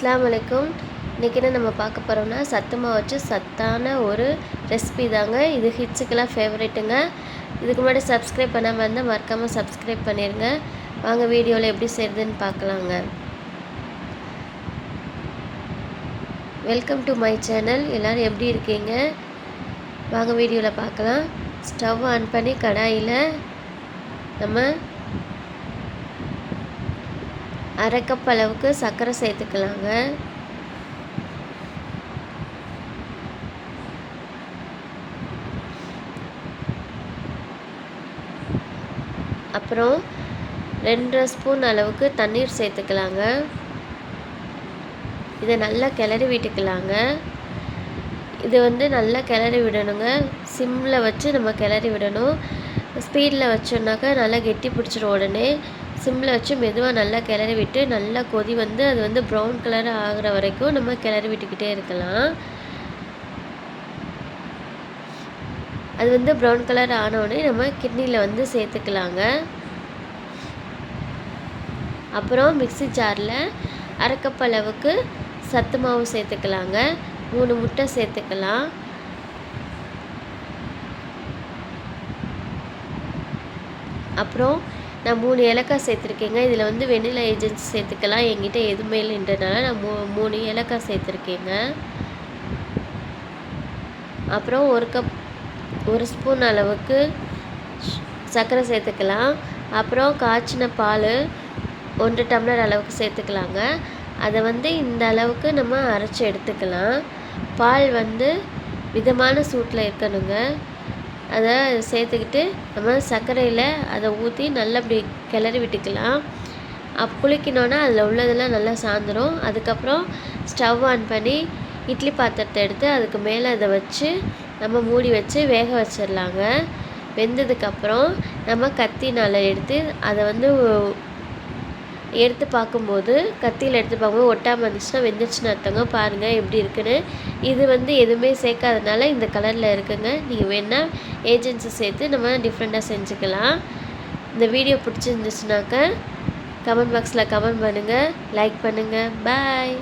அஸ்லாம் வலைக்கும் இன்றைக்கி என்ன நம்ம பார்க்க போகிறோம்னா சத்தமாக வச்சு சத்தான ஒரு ரெசிபி தாங்க. இது ஹிட்ஸுக்கெல்லாம் ஃபேவரெட்டுங்க இதுக்கு முன்னாடி சப்ஸ்கிரைப் பண்ணாமல் இருந்தால் மறக்காமல் சப்ஸ்கிரைப் பண்ணிடுங்க வாங்க வீடியோவில் எப்படி செய்கிறதுன்னு பார்க்கலாங்க. வெல்கம் டு மை சேனல் எல்லோரும் எப்படி இருக்கீங்க? வாங்க வீடியோவில் பார்க்கலாம். ஸ்டவ் ஆன் பண்ணி கடாயில் நம்ம அரை கப் அளவுக்கு சர்க்கரை சேர்த்துக்கலாங்க. அப்புறம் ரெண்டரை ஸ்பூன் அளவுக்கு தண்ணீர் சேர்த்துக்கலாங்க. இதை நல்லா கிளறி விட்டுக்கலாங்க. இது வந்து நல்லா கிளறி விடணுங்க. சிம்மில் வச்சு நம்ம கிளறி விடணும். ஸ்பீடில் வச்சோன்னாக்கா நல்லா கெட்டி பிடிச்சிரும் உடனே. சிம்மில் வச்சு மெதுவாக நல்லா கிளறி விட்டு நல்லா கொதி வந்து அது வந்து ப்ரௌன் கலர் ஆகிற வரைக்கும் நம்ம கிளறி விட்டுக்கிட்டே இருக்கலாம். அது வந்து ப்ரௌன் கலர் ஆனவுடனே நம்ம கிட்னியில் வந்து சேர்த்துக்கலாங்க. அப்புறம் மிக்சி ஜாரில் அரைக்கப் அளவுக்கு சத்து மாவு சேர்த்துக்கலாங்க. மூணு முட்டை சேர்த்துக்கலாம். அப்புறம் நான் மூணு ஏலக்காய் சேர்த்துருக்கேங்க. இதில் வந்து வெண்ணிலா ஏஜென்சி சேர்த்துக்கலாம். என்கிட்ட எதுவுமே இல்லைன்றனால நான் மூ மூணு ஏலக்காய் சேர்த்துருக்கேங்க. அப்புறம் ஒரு கப் ஒரு ஸ்பூன் அளவுக்கு சர்க்கரை சேர்த்துக்கலாம். அப்புறம் காய்ச்சின பால் ஒன்று டம்ளர் அளவுக்கு சேர்த்துக்கலாங்க. அதை வந்து இந்த அளவுக்கு நம்ம அரைச்சி எடுத்துக்கலாம். பால் வந்து மிதமான சூட்டில் இருக்கணுங்க. அதை சேர்த்துக்கிட்டு நம்ம சர்க்கரையில் அதை ஊற்றி நல்லா அப்படி கிளறி விட்டுக்கலாம். அப் குளிக்கணுன்னா அதில் உள்ளதெல்லாம் நல்லா சாந்துடும் அதுக்கப்புறம் ஸ்டவ் ஆன் பண்ணி இட்லி பாத்திரத்தை எடுத்து அதுக்கு மேலே அதை வச்சு நம்ம மூடி வச்சு வேக வச்சிடலாங்க. வெந்ததுக்கப்புறம் நம்ம கத்தினால் எடுத்து அதை வந்து எடுத்து பார்க்கும்போது கத்தியில் எடுத்து பார்க்கும்போது ஒட்டாமல் இருந்துச்சுன்னா வெந்துருச்சுன்னு அர்த்தங்க. பாருங்கள் எப்படி இருக்குன்னு. இது வந்து எதுவுமே சேர்க்காதனால இந்த கலரில் இருக்குங்க. நீங்கள் வேணால் ஏஜென்சி சேர்த்து நம்ம டிஃப்ரெண்ட்டாக செஞ்சுக்கலாம். இந்த வீடியோ பிடிச்சிருந்துச்சுனாக்க கமெண்ட் பாக்ஸில் கமெண்ட் பண்ணுங்கள் லைக் பண்ணுங்கள் பாய்